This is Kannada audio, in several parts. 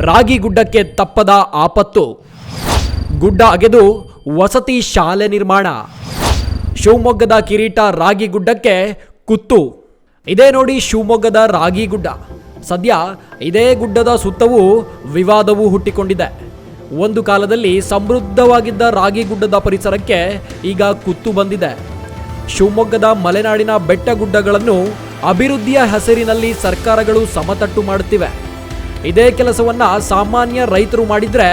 ರಾಗಿಗುಡ್ಡಕ್ಕೆ ತಪ್ಪದ ಆಪತ್ತು. ಗುಡ್ಡ ಅಗೆದು ವಸತಿ ಶಾಲೆ ನಿರ್ಮಾಣ. ಶಿವಮೊಗ್ಗದ ಕಿರೀಟ ರಾಗಿ ಗುಡ್ಡಕ್ಕೆ ಕುತ್ತು. ಇದೇ ನೋಡಿ ಶಿವಮೊಗ್ಗದ ರಾಗಿ ಗುಡ್ಡ. ಸದ್ಯ ಇದೇ ಗುಡ್ಡದ ಸುತ್ತವೂ ವಿವಾದವೂ ಹುಟ್ಟಿಕೊಂಡಿದೆ. ಒಂದು ಕಾಲದಲ್ಲಿ ಸಮೃದ್ಧವಾಗಿದ್ದ ರಾಗಿ ಗುಡ್ಡದ ಪರಿಸರಕ್ಕೆ ಈಗ ಕುತ್ತು ಬಂದಿದೆ. ಶಿವಮೊಗ್ಗದ ಮಲೆನಾಡಿನ ಬೆಟ್ಟ ಗುಡ್ಡಗಳನ್ನು ಅಭಿವೃದ್ಧಿಯ ಹೆಸರಿನಲ್ಲಿ ಸರ್ಕಾರಗಳು ಸಮತಟ್ಟು ಮಾಡುತ್ತಿವೆ. ಇದೇ ಕೆಲಸವನ್ನ ಸಾಮಾನ್ಯ ರೈತರು ಮಾಡಿದ್ರೆ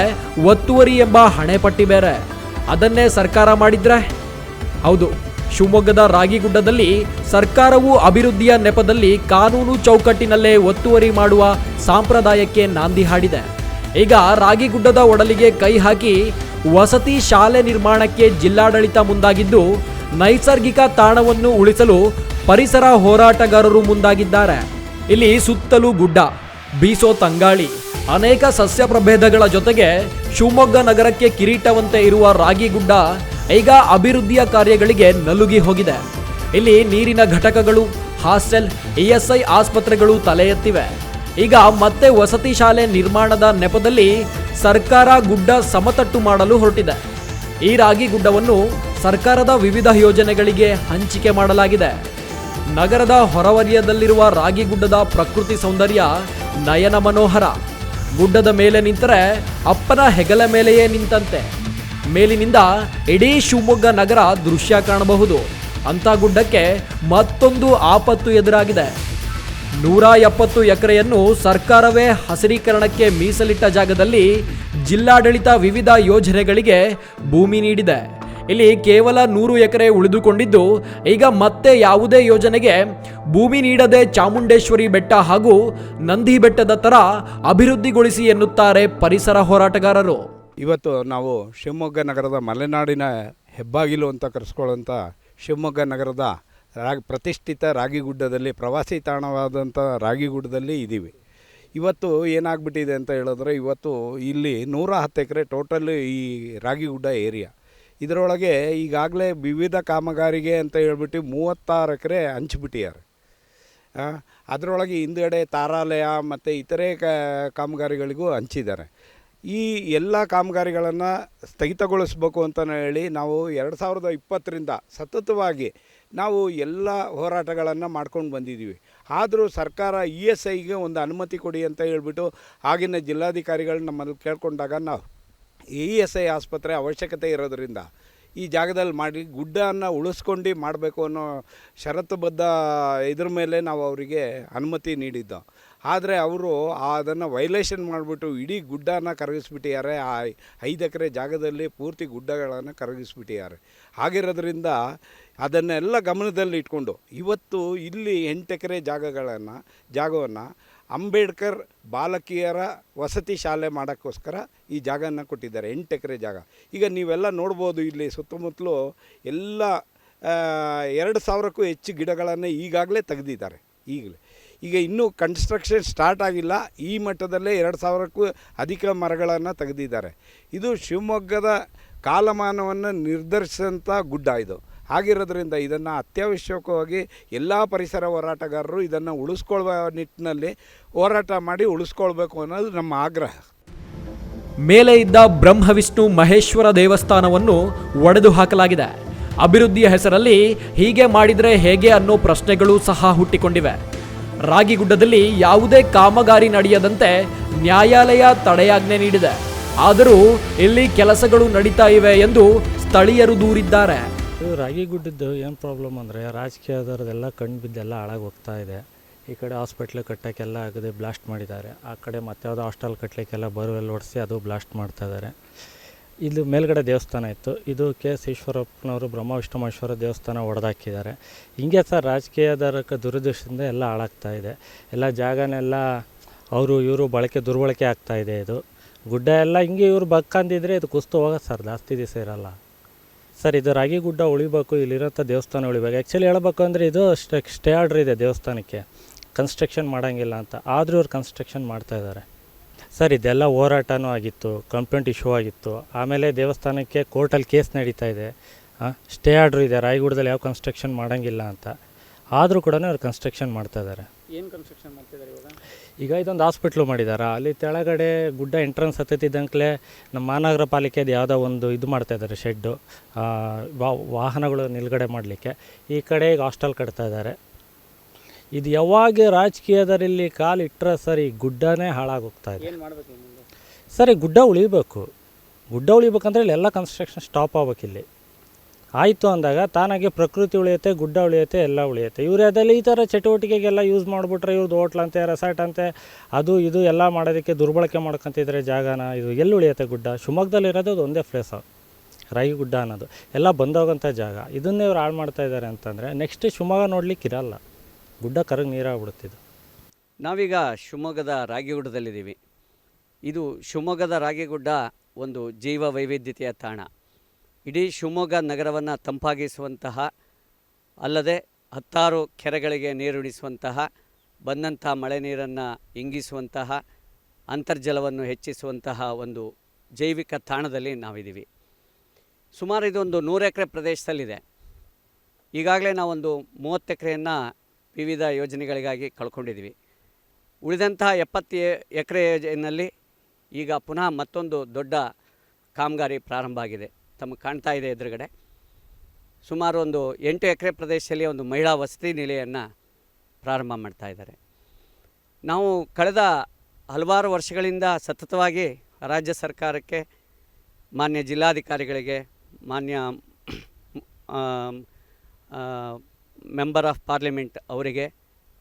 ಒತ್ತುವರಿ ಎಂಬ ಹಣೆಪಟ್ಟಿ ಬೇರೆ. ಅದನ್ನೇ ಸರ್ಕಾರ ಮಾಡಿದ್ರೆ? ಹೌದು, ಶಿವಮೊಗ್ಗದ ರಾಗಿಗುಡ್ಡದಲ್ಲಿ ಸರ್ಕಾರವು ಅಭಿವೃದ್ಧಿಯ ನೆಪದಲ್ಲಿ ಕಾನೂನು ಚೌಕಟ್ಟಿನಲ್ಲೇ ಒತ್ತುವರಿ ಮಾಡುವ ಸಾಂಪ್ರದಾಯಕ್ಕೆ ನಾಂದಿ ಹಾಡಿದೆ. ಈಗ ರಾಗಿಗುಡ್ಡದ ಒಡಲಿಗೆ ಕೈ ಹಾಕಿ ವಸತಿ ಶಾಲೆ ನಿರ್ಮಾಣಕ್ಕೆ ಜಿಲ್ಲಾಡಳಿತ ಮುಂದಾಗಿದ್ದು, ನೈಸರ್ಗಿಕ ತಾಣವನ್ನು ಉಳಿಸಲು ಪರಿಸರ ಹೋರಾಟಗಾರರು ಮುಂದಾಗಿದ್ದಾರೆ. ಇಲ್ಲಿ ಸುತ್ತಲೂ ಗುಡ್ಡ. ಬೀಸೋ ತಂಗಾಳಿ. ಅನೇಕ ಸಸ್ಯ ಪ್ರಭೇದಗಳ ಜೊತೆಗೆ ಶಿವಮೊಗ್ಗ ನಗರಕ್ಕೆ ಕಿರೀಟವಂತೆ ಇರುವ ರಾಗಿಗುಡ್ಡ ಈಗ ಅಭಿವೃದ್ಧಿಯ ಕಾರ್ಯಗಳಿಗೆ ನಲುಗಿ ಹೋಗಿದೆ. ಇಲ್ಲಿ ನೀರಿನ ಘಟಕಗಳು, ಹಾಸ್ಟೆಲ್ ಇಎಸ್ಐ ಆಸ್ಪತ್ರೆಗಳು ತಲೆ ಎತ್ತಿವೆ ಈಗ ಮತ್ತೆ ವಸತಿ ಶಾಲೆ ನಿರ್ಮಾಣದ ನೆಪದಲ್ಲಿ ಸರ್ಕಾರ ಗುಡ್ಡ ಸಮತಟ್ಟು ಮಾಡಲು ಹೊರಟಿದೆ. ಈ ರಾಗಿ ಗುಡ್ಡವನ್ನು ಸರ್ಕಾರದ ವಿವಿಧ ಯೋಜನೆಗಳಿಗೆ ಹಂಚಿಕೆ ಮಾಡಲಾಗಿದೆ. ನಗರದ ಹೊರವಲಯದಲ್ಲಿರುವ ರಾಗಿಗುಡ್ಡದ ಪ್ರಕೃತಿ ಸೌಂದರ್ಯ ನಯನ ಮನೋಹರ. ಗುಡ್ಡದ ಮೇಲೆ ನಿಂತರೆ ಅಪ್ಪನ ಹೆಗಲ ಮೇಲೆಯೇ ನಿಂತಂತೆ. ಮೇಲಿನಿಂದ ಇಡೀ ಶಿವಮೊಗ್ಗ ನಗರ ದೃಶ್ಯ ಕಾಣಬಹುದು. ಅಂಥ ಗುಡ್ಡಕ್ಕೆ ಮತ್ತೊಂದು ಆಪತ್ತು ಎದುರಾಗಿದೆ. ನೂರ ಎಪ್ಪತ್ತು ಎಕರೆಯನ್ನು ಸರ್ಕಾರವೇ ಹಸಿರೀಕರಣಕ್ಕೆ ಮೀಸಲಿಟ್ಟ ಜಾಗದಲ್ಲಿ ಜಿಲ್ಲಾಡಳಿತ ವಿವಿಧ ಯೋಜನೆಗಳಿಗೆ ಭೂಮಿ ನೀಡಿದೆ. ಇಲ್ಲಿ ಕೇವಲ ನೂರು ಎಕರೆ ಉಳಿದುಕೊಂಡಿದ್ದು, ಈಗ ಮತ್ತೆ ಯಾವುದೇ ಯೋಜನೆಗೆ ಭೂಮಿ ನೀಡದೆ ಚಾಮುಂಡೇಶ್ವರಿ ಬೆಟ್ಟ ಹಾಗೂ ನಂದಿ ಬೆಟ್ಟದ ತರ ಅಭಿವೃದ್ಧಿಗೊಳಿಸಿ ಎನ್ನುತ್ತಾರೆ ಪರಿಸರ ಹೋರಾಟಗಾರರು. ಇವತ್ತು ನಾವು ಶಿವಮೊಗ್ಗ ನಗರದ ಮಲೆನಾಡಿನ ಹೆಬ್ಬಾಗಿಲು ಅಂತ ಕರೆಸ್ಕೊಳ್ಳೋಂಥ ಶಿವಮೊಗ್ಗ ನಗರದ ರಾಗಿ, ಪ್ರತಿಷ್ಠಿತ ರಾಗಿಗುಡ್ಡದಲ್ಲಿ, ಪ್ರವಾಸಿ ತಾಣವಾದಂಥ ರಾಗಿಗುಡ್ಡದಲ್ಲಿ ಇದ್ದೀವಿ. ಇವತ್ತು ಏನಾಗ್ಬಿಟ್ಟಿದೆ ಅಂತ ಹೇಳಿದ್ರೆ, ಇವತ್ತು ಇಲ್ಲಿ ನೂರ ಹತ್ತು ಎಕರೆ ಟೋಟಲ್ ಈ ರಾಗಿಗುಡ್ಡ ಏರಿಯಾ. ಇದರೊಳಗೆ ಈಗಾಗಲೇ ವಿವಿಧ ಕಾಮಗಾರಿಗೆ ಅಂತ ಹೇಳ್ಬಿಟ್ಟು ಮೂವತ್ತಾರು ಎಕರೆ ಹಂಚ್ಬಿಟ್ಟಿದ್ದಾರೆ. ಅದರೊಳಗೆ ಹಿಂದ್ಗಡೆ ತಾರಾಲಯ ಮತ್ತು ಇತರೆ ಕಾಮಗಾರಿಗಳಿಗೂ ಹಂಚಿದ್ದಾರೆ. ಈ ಎಲ್ಲ ಕಾಮಗಾರಿಗಳನ್ನು ಸ್ಥಗಿತಗೊಳಿಸ್ಬೇಕು ಅಂತ ಹೇಳಿ ನಾವು ಎರಡು ಸಾವಿರದ ಇಪ್ಪತ್ತರಿಂದ ಸತತವಾಗಿ ನಾವು ಎಲ್ಲ ಹೋರಾಟಗಳನ್ನು ಮಾಡ್ಕೊಂಡು ಬಂದಿದ್ದೀವಿ. ಆದರೂ ಸರ್ಕಾರ ಇ ಎಸ್ ಐಗೆ ಒಂದು ಅನುಮತಿ ಕೊಡಿ ಅಂತ ಹೇಳ್ಬಿಟ್ಟು ಆಗಿನ ಜಿಲ್ಲಾಧಿಕಾರಿಗಳು ನಮ್ಮಲ್ಲಿ ಕೇಳ್ಕೊಂಡಾಗ ನಾವು ಇ ಎಸ್ ಐ ಆಸ್ಪತ್ರೆ ಅವಶ್ಯಕತೆ ಇರೋದರಿಂದ ಈ ಜಾಗದಲ್ಲಿ ಮಾಡಿ ಗುಡ್ಡನ್ನು ಉಳಿಸ್ಕೊಂಡು ಮಾಡಬೇಕು ಅನ್ನೋ ಷರತ್ತುಬದ್ಧ ಇದ್ರ ಮೇಲೆ ನಾವು ಅವರಿಗೆ ಅನುಮತಿ ನೀಡಿದ್ದು. ಆದರೆ ಅವರು ಅದನ್ನು ವೈಲೇಷನ್ ಮಾಡಿಬಿಟ್ಟು ಇಡೀ ಗುಡ್ಡನ ಕರಗಿಸ್ಬಿಟ್ಟಿದ್ದಾರೆ. ಆ ಐದು ಎಕರೆ ಜಾಗದಲ್ಲಿ ಪೂರ್ತಿ ಗುಡ್ಡಗಳನ್ನು ಕರಗಿಸ್ಬಿಟ್ಟಿದ್ದಾರೆ. ಆಗಿರೋದ್ರಿಂದ ಅದನ್ನೆಲ್ಲ ಗಮನದಲ್ಲಿ ಇಟ್ಕೊಂಡು ಇವತ್ತು ಇಲ್ಲಿ ಎಂಟು ಎಕರೆ ಜಾಗಗಳನ್ನು, ಜಾಗವನ್ನು ಅಂಬೇಡ್ಕರ್ ಬಾಲಕಿಯರ ವಸತಿ ಶಾಲೆ ಮಾಡೋಕ್ಕೋಸ್ಕರ ಈ ಜಾಗನ ಕೊಟ್ಟಿದ್ದಾರೆ, ಎಂಟು ಎಕರೆ ಜಾಗ. ಈಗ ನೀವೆಲ್ಲ ನೋಡ್ಬೋದು ಇಲ್ಲಿ ಸುತ್ತಮುತ್ತಲು ಎಲ್ಲ ಎರಡು ಸಾವಿರಕ್ಕೂ ಹೆಚ್ಚು ಗಿಡಗಳನ್ನು ಈಗಾಗಲೇ ತೆಗೆದಿದ್ದಾರೆ, ಈಗಲೇ. ಈಗ ಇನ್ನೂ ಕನ್ಸ್ಟ್ರಕ್ಷನ್ ಸ್ಟಾರ್ಟ್ ಆಗಿಲ್ಲ, ಈ ಮಟ್ಟದಲ್ಲೇ ಎರಡು ಸಾವಿರಕ್ಕೂ ಅಧಿಕ ಮರಗಳನ್ನು ತೆಗೆದಿದ್ದಾರೆ. ಇದು ಶಿವಮೊಗ್ಗದ ಕಾಲಮಾನವನ್ನು ನಿರ್ಧರಿಸಿದಂಥ ಗುಡ್ಡ ಇದು. ಹಾಗಿರೋದ್ರಿಂದ ಇದನ್ನು ಅತ್ಯವಶ್ಯಕವಾಗಿ ಎಲ್ಲ ಪರಿಸರ ಹೋರಾಟಗಾರರು ಇದನ್ನು ಉಳಿಸ್ಕೊಳ್ಳುವ ನಿಟ್ಟಿನಲ್ಲಿ ಹೋರಾಟ ಮಾಡಿ ಉಳಿಸ್ಕೊಳ್ಬೇಕು ಅನ್ನೋದು ನಮ್ಮ ಆಗ್ರಹ. ಮೇಲೆ ಇದ್ದ ಬ್ರಹ್ಮ ವಿಷ್ಣು ಮಹೇಶ್ವರ ದೇವಸ್ಥಾನವನ್ನು ಒಡೆದು ಹಾಕಲಾಗಿದೆ. ಅಭಿವೃದ್ಧಿಯ ಹೆಸರಲ್ಲಿ ಹೀಗೆ ಮಾಡಿದರೆ ಹೇಗೆ ಅನ್ನೋ ಪ್ರಶ್ನೆಗಳು ಸಹ ಹುಟ್ಟಿಕೊಂಡಿವೆ. ರಾಗಿಗುಡ್ಡದಲ್ಲಿ ಯಾವುದೇ ಕಾಮಗಾರಿ ನಡೆಯದಂತೆ ನ್ಯಾಯಾಲಯ ತಡೆಯಾಜ್ಞೆ ನೀಡಿದೆ. ಆದರೂ ಇಲ್ಲಿ ಕೆಲಸಗಳು ನಡೀತಾ ಇವೆ ಎಂದು ಸ್ಥಳೀಯರು ದೂರಿದ್ದಾರೆ. ಇದು ರಾಗಿ ಗುಡ್ಡದ್ದು ಏನು ಪ್ರಾಬ್ಲಮ್ ಅಂದರೆ ರಾಜಕೀಯದವ್ರದ್ದೆಲ್ಲ ಕಣ್ಣು ಬಿದ್ದೆಲ್ಲ ಹಾಳಾಗಿ ಹೋಗ್ತಾ ಇದೆ. ಈ ಕಡೆ ಹಾಸ್ಪಿಟ್ಲ್ ಕಟ್ಟೋಕ್ಕೆಲ್ಲ ಆಗದೆ ಬ್ಲಾಸ್ಟ್ ಮಾಡಿದ್ದಾರೆ. ಆ ಕಡೆ ಮತ್ತೆ ಯಾವುದೋ ಹಾಸ್ಟೆಲ್ ಕಟ್ಟಲಿಕ್ಕೆಲ್ಲ ಬರುವೆಲ್ಲ ಹೊಡೆಸಿ ಅದು ಬ್ಲಾಸ್ಟ್ ಮಾಡ್ತಾ ಇದ್ದಾರೆ. ಇದು ಮೇಲ್ಗಡೆ ದೇವಸ್ಥಾನ ಇತ್ತು. ಇದು ಕೆ ಎಸ್ ಈಶ್ವರಪ್ಪನವರು, ಬ್ರಹ್ಮ, ವಿಷ್ಣು ಮಹೇಶ್ವರ ದೇವಸ್ಥಾನ ಒಡೆದಾಕಿದ್ದಾರೆ. ಹಿಂಗೆ ಸರ್ ರಾಜಕೀಯದರ ದುರದೃಷ್ಟದಿಂದ ಎಲ್ಲ ಹಾಳಾಗ್ತಾ ಇದೆ. ಎಲ್ಲ ಜಾಗನೆಲ್ಲ ಅವರು, ಇವರು ಬಳಕೆ, ದುರ್ಬಳಕೆ ಆಗ್ತಾ ಇದೆ ಇದು. ಗುಡ್ಡ ಎಲ್ಲ ಹಿಂಗೆ ಇವರು ಬಕ್ಕಂದಿದ್ರೆ ಇದು ಕುಸ್ತು ಹೋಗೋದು ಸರ್. ಜಾಸ್ತಿ ದಿವಸ ಇರಲ್ಲ. ಸರ್, ಇದು ರಾಗಿಗುಡ್ಡ ಉಳಿಬೇಕು ಇಲ್ಲಿರೋಂಥ ದೇವಸ್ಥಾನ ಉಳಿಬೇಕು. ಆ್ಯಕ್ಚುಲಿ ಹೇಳ್ಬೇಕು ಅಂದರೆ ಇದು ಸ್ಟೇ ಸ್ಟೇ ಆರ್ಡ್ರ್ ಇದೆ ದೇವಸ್ಥಾನಕ್ಕೆ. ಕನ್ಸ್ಟ್ರಕ್ಷನ್ ಮಾಡೋಂಗಿಲ್ಲ ಅಂತ. ಆದರೂ ಅವ್ರು ಕನ್ಸ್ಟ್ರಕ್ಷನ್ ಮಾಡ್ತಾ ಇದ್ದಾರೆ. ಸರ್, ಇದೆಲ್ಲ ಹೋರಾಟವೂ ಆಗಿತ್ತು ಕಂಪ್ಲೇಂಟ್ ಇಶ್ಯೂ ಆಗಿತ್ತು. ಆಮೇಲೆ ದೇವಸ್ಥಾನಕ್ಕೆ ಕೋರ್ಟಲ್ಲಿ ಕೇಸ್ ನಡೀತಾ ಇದೆ. ಸ್ಟೇ ಆರ್ಡ್ರ್ ಇದೆ ರಾಯಗೂಡದಲ್ಲಿ ಯಾವ ಕನ್ಸ್ಟ್ರಕ್ಷನ್ ಮಾಡೋಂಗಿಲ್ಲ ಅಂತ. ಆದರೂ ಕೂಡ ಅವ್ರು ಕನ್ಸ್ಟ್ರಕ್ಷನ್ ಮಾಡ್ತಾ ಇದ್ದಾರೆ. ಏನು ಕನ್ಸ್ಟ್ರಕ್ಷನ್ ಮಾಡ್ತಿದ್ದಾರೆ ಇವಾಗ? ಈಗ ಇದೊಂದು ಹಾಸ್ಪಿಟ್ಲು ಮಾಡಿದ್ದಾರೆ ಅಲ್ಲಿ ತೆಳಗಡೆ ಗುಡ್ಡ ಎಂಟ್ರೆನ್ಸ್ ಹತ್ತಿದ್ದಂಕ್ಲೆ ನಮ್ಮ ಮಹಾನಗರ ಪಾಲಿಕೆದು ಯಾವುದೋ ಒಂದು ಇದು ಮಾಡ್ತಾ ಇದ್ದಾರೆ ಶೆಡ್ಡು ವಾಹನಗಳು ನಿಲ್ಗಡೆ ಮಾಡಲಿಕ್ಕೆ. ಈ ಕಡೆ ಈಗ ಹಾಸ್ಟೆಲ್ ಕಟ್ತಾ ಇದ್ದಾರೆ ಇದು ಯಾವಾಗ ರಾಜಕೀಯದಲ್ಲಿ ಕಾಲು ಇಟ್ಟರೆ ಸರ್ ಈ ಗುಡ್ಡನೇ ಹಾಳಾಗೋಗ್ತಾ ಇದೆ. ಏನು ಮಾಡಬೇಕು ಸರ್ ಈ ಗುಡ್ಡ ಉಳಿಬೇಕು. ಗುಡ್ಡ ಉಳಿಬೇಕಂದ್ರೆ ಇಲ್ಲೆಲ್ಲ ಎಲ್ಲ ಕನ್ಸ್ಟ್ರಕ್ಷನ್ ಸ್ಟಾಪ್ ಆಗ್ಬೇಕು ಇಲ್ಲಿ ಆಯಿತು ಅಂದಾಗ ತಾನಾಗೆ ಪ್ರಕೃತಿ ಉಳಿಯುತ್ತೆ, ಗುಡ್ಡ ಉಳಿಯುತ್ತೆ, ಎಲ್ಲ ಉಳಿಯುತ್ತೆ. ಇವ್ರು ಅದೆಲ್ಲ ಈ ಥರ ಚಟುವಟಿಕೆಗೆಲ್ಲ ಯೂಸ್ ಮಾಡಿಬಿಟ್ರೆ ಇವ್ರದ್ದು ಹೋಟ್ಲಂತೆ ರೆಸಾರ್ಟ್ ಅಂತೆ, ಅದು ಇದು ಎಲ್ಲ ಮಾಡೋದಕ್ಕೆ ದುರ್ಬಳಕೆ ಮಾಡ್ಕೊತಿದ್ರೆ ಜಾಗನ ಇದು ಎಲ್ಲಿ ಉಳಿಯುತ್ತೆ ಗುಡ್ಡ? ಶಿವಮೊಗ್ಗದಲ್ಲಿ ಇರೋದು ಅದು ಒಂದೇ ಪ್ಲೇಸು ರಾಗಿ ಗುಡ್ಡ ಅನ್ನೋದು. ಎಲ್ಲ ಬಂದೋಗಂಥ ಜಾಗ. ಇದನ್ನೇ ಇವ್ರು ಹಾಳು ಮಾಡ್ತಾ ಇದ್ದಾರೆ ಅಂತಂದರೆ ನೆಕ್ಸ್ಟ್ ಶಿವಮೊಗ್ಗ ನೋಡ್ಲಿಕ್ಕೆ ಇರಲ್ಲ. ಗುಡ್ಡ ಕರಗಿ ನೀರಾಗ್ಬಿಡುತ್ತಿದ್ದು ನಾವೀಗ ಶಿವಮೊಗ್ಗದ ರಾಗಿಗುಡ್ಡದಲ್ಲಿದ್ದೀವಿ ಇದು ಶಿವಮೊಗ್ಗದ ರಾಗಿಗುಡ್ಡ ಒಂದು ಜೀವ ವೈವಿಧ್ಯತೆಯ ತಾಣ. ಇಡೀ ಶಿವಮೊಗ್ಗ ನಗರವನ್ನು ತಂಪಾಗಿಸುವಂತಹ, ಅಲ್ಲದೆ ಹತ್ತಾರು ಕೆರೆಗಳಿಗೆ ನೀರುಣಿಸುವಂತಹ, ಬಂದಂಥ ಮಳೆ ನೀರನ್ನು ಇಂಗಿಸುವಂತಹ, ಅಂತರ್ಜಲವನ್ನು ಹೆಚ್ಚಿಸುವಂತಹ ಒಂದು ಜೈವಿಕ ತಾಣದಲ್ಲಿ ನಾವಿದ್ದೀವಿ. ಸುಮಾರು ಇದೊಂದು ನೂರು ಎಕರೆ ಪ್ರದೇಶದಲ್ಲಿದೆ. ಈಗಾಗಲೇ ನಾವೊಂದು ಮೂವತ್ತು ಎಕರೆಯನ್ನು ವಿವಿಧ ಯೋಜನೆಗಳಿಗಾಗಿ ಕಳ್ಕೊಂಡಿದ್ದೀವಿ. ಉಳಿದಂತಹ ಎಪ್ಪತ್ತು ಎಕರೆನಲ್ಲಿ ಈಗ ಪುನಃ ಮತ್ತೊಂದು ದೊಡ್ಡ ಕಾಮಗಾರಿ ಪ್ರಾರಂಭ ಆಗಿದೆ. ತಮಗೆ ಕಾಣ್ತಾ ಇದೆ ಎದುರುಗಡೆ. ಸುಮಾರು ಒಂದು ಎಂಟು ಎಕರೆ ಪ್ರದೇಶದಲ್ಲಿ ಒಂದು ಮಹಿಳಾ ವಸತಿ ನಿಲಯವನ್ನು ಪ್ರಾರಂಭ ಮಾಡ್ತಾ ಇದ್ದಾರೆ. ನಾವು ಕಳೆದ ಹಲವಾರು ವರ್ಷಗಳಿಂದ ಸತತವಾಗಿ ರಾಜ್ಯ ಸರ್ಕಾರಕ್ಕೆ, ಮಾನ್ಯ ಜಿಲ್ಲಾಧಿಕಾರಿಗಳಿಗೆ, ಮಾನ್ಯ ಮೆಂಬರ್ ಆಫ್ ಪಾರ್ಲಿಮೆಂಟ್ ಅವರಿಗೆ,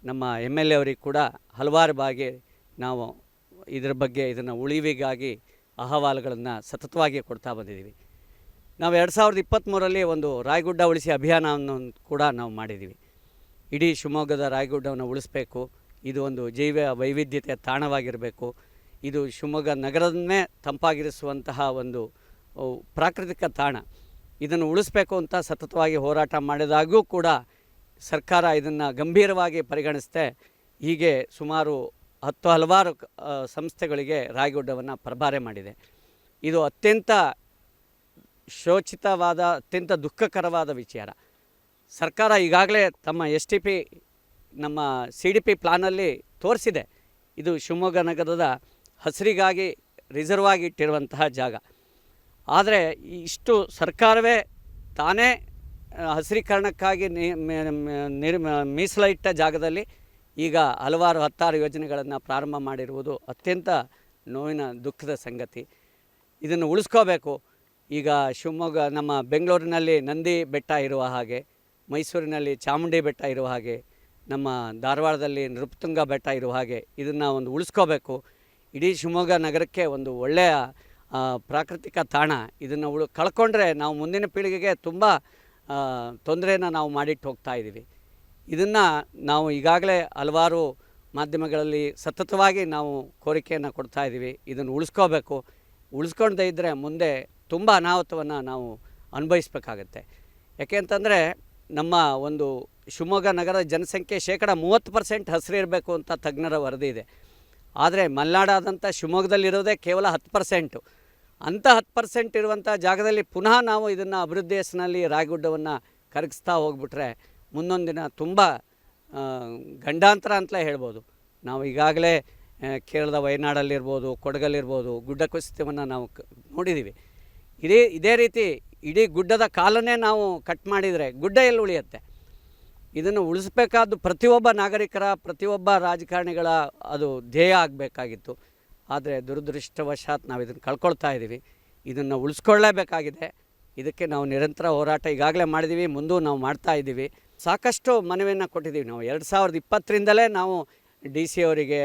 ನಮ್ಮ ಎಂ ಎಲ್ ಎ ಅವರಿಗೆ ಕೂಡ ಹಲವಾರು ಬಾಗಿ ನಾವು ಇದರ ಬಗ್ಗೆ ಇದನ್ನು ಉಳಿವಿಗಾಗಿ ಅಹವಾಲುಗಳನ್ನು ಸತತವಾಗಿ ಕೊಡ್ತಾ ಬಂದಿದ್ದೀವಿ. ನಾವು ಎರಡು ಸಾವಿರದ ಇಪ್ಪತ್ತ್ಮೂರಲ್ಲಿ ಒಂದು ರಾಯಗುಡ್ಡ ಉಳಿಸಿ ಅಭಿಯಾನವನ್ನು ಕೂಡ ನಾವು ಮಾಡಿದ್ದೀವಿ. ಇಡೀ ಶಿವಮೊಗ್ಗದ ರಾಯಗುಡ್ಡವನ್ನು ಉಳಿಸ್ಬೇಕು. ಇದು ಒಂದು ಜೈವ ವೈವಿಧ್ಯತೆಯ ತಾಣವಾಗಿರಬೇಕು. ಇದು ಶಿವಮೊಗ್ಗ ನಗರದನ್ನೇ ತಂಪಾಗಿರಿಸುವಂತಹ ಒಂದು ಪ್ರಾಕೃತಿಕ ತಾಣ. ಇದನ್ನು ಉಳಿಸ್ಬೇಕು ಅಂತ ಸತತವಾಗಿ ಹೋರಾಟ ಮಾಡಿದಾಗೂ ಕೂಡ ಸರ್ಕಾರ ಇದನ್ನು ಗಂಭೀರವಾಗಿ ಪರಿಗಣಿಸದೆ, ಹೀಗೆ ಸುಮಾರು ಹತ್ತು ಹಲವಾರು ಸಂಸ್ಥೆಗಳಿಗೆ ರಾಯಗುಡ್ಡವನ್ನು ಪ್ರಭಾರೆ ಮಾಡಿದೆ. ಇದು ಅತ್ಯಂತ ಶೋಚಿತವಾದ, ಅತ್ಯಂತ ದುಃಖಕರವಾದ ವಿಚಾರ. ಸರ್ಕಾರ ಈಗಾಗಲೇ ತಮ್ಮ ಎಸ್ ಟಿ ಪಿ ನಮ್ಮ ಸಿ ಡಿ ಪಿ ಪ್ಲಾನಲ್ಲಿ ತೋರಿಸಿದೆ. ಇದು ಶಿವಮೊಗ್ಗ ನಗರದ ಹಸಿರಿಗಾಗಿ ರಿಸರ್ವ್ ಆಗಿ ಇಟ್ಟಿರುವಂತಹ ಜಾಗ. ಆದರೆ ಇಷ್ಟು ಸರ್ಕಾರವೇ ತಾನೇ ಹಸಿರೀಕರಣಕ್ಕಾಗಿ ನಿರ್ ಮೀಸಲಿಟ್ಟ ಜಾಗದಲ್ಲಿ ಈಗ ಹಲವಾರು ಹತ್ತಾರು ಯೋಜನೆಗಳನ್ನು ಪ್ರಾರಂಭ ಮಾಡಿರುವುದು ಅತ್ಯಂತ ನೋವಿನ, ದುಃಖದ ಸಂಗತಿ. ಇದನ್ನು ಉಳಿಸ್ಕೋಬೇಕು. ಈಗ ಶಿವಮೊಗ್ಗ, ನಮ್ಮ ಬೆಂಗಳೂರಿನಲ್ಲಿ ನಂದಿ ಬೆಟ್ಟ ಇರುವ ಹಾಗೆ, ಮೈಸೂರಿನಲ್ಲಿ ಚಾಮುಂಡಿ ಬೆಟ್ಟ ಇರುವ ಹಾಗೆ, ನಮ್ಮ ಧಾರವಾಡದಲ್ಲಿ ನೃಪತುಂಗ ಬೆಟ್ಟ ಇರುವ ಹಾಗೆ ಇದನ್ನು ಒಂದು ಉಳಿಸ್ಕೋಬೇಕು. ಇಡೀ ಶಿವಮೊಗ್ಗ ನಗರಕ್ಕೆ ಒಂದು ಒಳ್ಳೆಯ ಪ್ರಾಕೃತಿಕ ತಾಣ ಇದನ್ನು ಉಳು, ಕಳ್ಕೊಂಡ್ರೆ ನಾವು ಮುಂದಿನ ಪೀಳಿಗೆಗೆ ತುಂಬ ತೊಂದರೆಯನ್ನು ನಾವು ಮಾಡಿಟ್ಟು ಹೋಗ್ತಾ ಇದ್ದೀವಿ ಇದನ್ನು ನಾವು ಈಗಾಗಲೇ ಹಲವಾರು ಮಾಧ್ಯಮಗಳಲ್ಲಿ ಸತತವಾಗಿ ನಾವು ಕೋರಿಕೆಯನ್ನು ಕೊಡ್ತಾ ಇದ್ದೀವಿ ಇದನ್ನು ಉಳಿಸ್ಕೋಬೇಕು. ಉಳಿಸ್ಕೊಳ್ದೇ ಇದ್ದರೆ ಮುಂದೆ ತುಂಬ ಅನಾಹುತವನ್ನು ನಾವು ಅನುಭವಿಸ್ಬೇಕಾಗತ್ತೆ. ಯಾಕೆ ಅಂತಂದರೆ ನಮ್ಮ ಒಂದು ಶಿವಮೊಗ್ಗ ನಗರದ ಜನಸಂಖ್ಯೆ ಶೇಕಡ ಮೂವತ್ತು ಪರ್ಸೆಂಟ್ ಹಸಿರಿರಬೇಕು ಅಂತ ತಜ್ಞರ ವರದಿ ಇದೆ. ಆದರೆ ಮಲೆನಾಡಾದಂಥ ಶಿವಮೊಗ್ಗದಲ್ಲಿರೋದೇ ಕೇವಲ ಹತ್ತು ಪರ್ಸೆಂಟು. ಅಂಥ ಹತ್ತು ಪರ್ಸೆಂಟ್ ಇರುವಂಥ ಜಾಗದಲ್ಲಿ ಪುನಃ ನಾವು ಇದನ್ನು ಅಭಿವೃದ್ಧಿ ಹೆಸರಿನಲ್ಲಿ ರಾಯಗುಡ್ಡವನ್ನು ಕರಗಿಸ್ತಾ ಹೋಗ್ಬಿಟ್ರೆ ಮುಂದೊಂದು ದಿನ ತುಂಬ ಗಂಡಾಂತರ ಅಂತಲೇ ಹೇಳ್ಬೋದು. ನಾವು ಈಗಾಗಲೇ ಕೇರಳದ ವಯನಾಡಲ್ಲಿರ್ಬೋದು, ಕೊಡಗಲ್ಲಿರ್ಬೋದು, ಗುಡ್ಡ ಕುಸಿತವನ್ನು ನಾವು ನೋಡಿದ್ದೀವಿ ಇದೇ ಇದೇ ರೀತಿ ಇಡೀ ಗುಡ್ಡದ ಕಾಲನ್ನೇ ನಾವು ಕಟ್ ಮಾಡಿದರೆ ಗುಡ್ಡ ಎಲ್ಲಿ ಉಳಿಯುತ್ತೆ? ಇದನ್ನು ಉಳಿಸ್ಬೇಕಾದ್ದು ಪ್ರತಿಯೊಬ್ಬ ನಾಗರಿಕರ, ಪ್ರತಿಯೊಬ್ಬ ರಾಜಕಾರಣಿಗಳ ಅದು ಧ್ಯೇಯ ಆಗಬೇಕಾಗಿತ್ತು. ಆದರೆ ದುರದೃಷ್ಟವಶಾತ್ ನಾವು ಇದನ್ನು ಕಳ್ಕೊಳ್ತಾ ಇದ್ದೀವಿ. ಇದನ್ನು ಉಳಿಸ್ಕೊಳ್ಳೇಬೇಕಾಗಿದೆ. ಇದಕ್ಕೆ ನಾವು ನಿರಂತರ ಹೋರಾಟ ಈಗಾಗಲೇ ಮಾಡಿದ್ದೀವಿ, ಮುಂದೂ ನಾವು ಮಾಡ್ತಾ ಇದ್ದೀವಿ. ಸಾಕಷ್ಟು ಮನವಿಯನ್ನು ಕೊಟ್ಟಿದ್ದೀವಿ ನಾವು. ಎರಡು ಸಾವಿರದ ಇಪ್ಪತ್ತರಿಂದಲೇ ನಾವು ಡಿ ಸಿ ಅವರಿಗೆ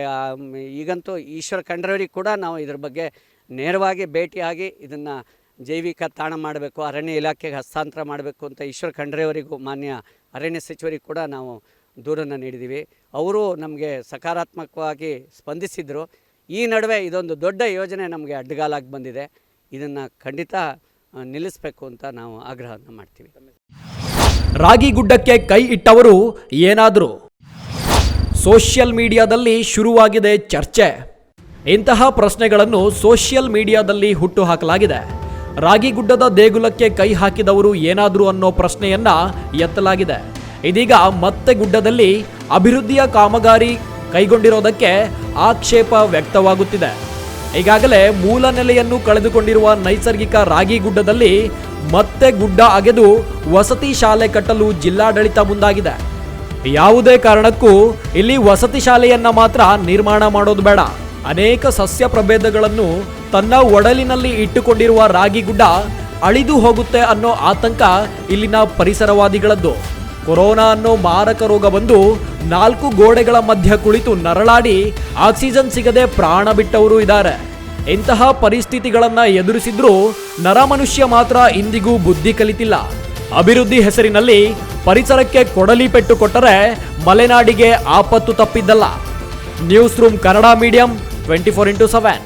ಈಗಂತೂ ಈಶ್ವರ ಖಂಡ್ರವರಿಗೆ ಕೂಡ ನಾವು ಇದ್ರ ಬಗ್ಗೆ ನೇರವಾಗಿ ಭೇಟಿಯಾಗಿ ಇದನ್ನು ಜೈವಿಕ ತಾಣ ಮಾಡಬೇಕು, ಅರಣ್ಯ ಇಲಾಖೆಗೆ ಹಸ್ತಾಂತರ ಮಾಡಬೇಕು ಅಂತ ಈಶ್ವರ ಖಂಡ್ರೆಯವರಿಗೂ ಮಾನ್ಯ ಅರಣ್ಯ ಸಚಿವರಿಗೆ ಕೂಡ ನಾವು ದೂರನ್ನು ನೀಡಿದ್ದೀವಿ. ಅವರು ನಮಗೆ ಸಕಾರಾತ್ಮಕವಾಗಿ ಸ್ಪಂದಿಸಿದರು. ಈ ನಡುವೆ ಇದೊಂದು ದೊಡ್ಡ ಯೋಜನೆ ನಮಗೆ ಅಡ್ಡಗಾಲಾಗಿ ಬಂದಿದೆ. ಇದನ್ನು ಖಂಡಿತ ನಿಲ್ಲಿಸಬೇಕು ಅಂತ ನಾವು ಆಗ್ರಹವನ್ನು ಮಾಡ್ತೀವಿ. ರಾಗಿ ಗುಡ್ಡಕ್ಕೆ ಕೈ ಇಟ್ಟವರು ಏನಾದರೂ? ಸೋಷಿಯಲ್ ಮೀಡಿಯಾದಲ್ಲಿ ಶುರುವಾಗಿದೆ ಚರ್ಚೆ. ಇಂತಹ ಪ್ರಶ್ನೆಗಳನ್ನು ಸೋಷಿಯಲ್ ಮೀಡಿಯಾದಲ್ಲಿ ಹುಟ್ಟುಹಾಕಲಾಗಿದೆ ರಾಗಿಗುಡ್ಡದ ದೇಗುಲಕ್ಕೆ ಕೈ ಹಾಕಿದವರು ಏನಾದರೂ ಅನ್ನೋ ಪ್ರಶ್ನೆಯನ್ನ ಎತ್ತಲಾಗಿದೆ. ಇದೀಗ ಮತ್ತೆ ಗುಡ್ಡದಲ್ಲಿ ಅಭಿವೃದ್ಧಿಯ ಕಾಮಗಾರಿ ಕೈಗೊಂಡಿರೋದಕ್ಕೆ ಆಕ್ಷೇಪ ವ್ಯಕ್ತವಾಗುತ್ತಿದೆ. ಈಗಾಗಲೇ ಮೂಲ ನೆಲೆಯನ್ನು ಕಳೆದುಕೊಂಡಿರುವ ನೈಸರ್ಗಿಕ ರಾಗಿ ಗುಡ್ಡದಲ್ಲಿ ಮತ್ತೆ ಗುಡ್ಡ ಅಗೆದು ವಸತಿ ಶಾಲೆ ಕಟ್ಟಲು ಜಿಲ್ಲಾಡಳಿತ ಮುಂದಾಗಿದೆ. ಯಾವುದೇ ಕಾರಣಕ್ಕೂ ಇಲ್ಲಿ ವಸತಿ ಶಾಲೆಯನ್ನ ಮಾತ್ರ ನಿರ್ಮಾಣ ಮಾಡೋದು ಬೇಡ. ಅನೇಕ ಸಸ್ಯ ಪ್ರಭೇದಗಳನ್ನು ತನ್ನ ಒಡಲಿನಲ್ಲಿ ಇಟ್ಟುಕೊಂಡಿರುವ ರಾಗಿಗುಡ್ಡ ಅಳಿದು ಹೋಗುತ್ತೆ ಅನ್ನೋ ಆತಂಕ ಇಲ್ಲಿನ ಪರಿಸರವಾದಿಗಳದ್ದು. ಕೊರೋನಾ ಅನ್ನೋ ಮಾರಕ ರೋಗ ಬಂದು ನಾಲ್ಕು ಗೋಡೆಗಳ ಮಧ್ಯ ಕುಳಿತು ನರಳಾಡಿ ಆಕ್ಸಿಜನ್ ಸಿಗದೆ ಪ್ರಾಣ ಬಿಟ್ಟವರು ಇದ್ದಾರೆ. ಇಂತಹ ಪರಿಸ್ಥಿತಿಗಳನ್ನು ಎದುರಿಸಿದ್ರೂ ನರಮನುಷ್ಯ ಮಾತ್ರ ಇಂದಿಗೂ ಬುದ್ಧಿ ಕಲಿತಿಲ್ಲ. ಅಭಿವೃದ್ಧಿ ಹೆಸರಿನಲ್ಲಿ ಪರಿಸರಕ್ಕೆ ಕೊಡಲಿ ಪೆಟ್ಟು ಕೊಟ್ಟರೆ ಮಲೆನಾಡಿಗೆ ಆಪತ್ತು ತಪ್ಪಿದ್ದಲ್ಲ. News room Kannada medium 24 into 7.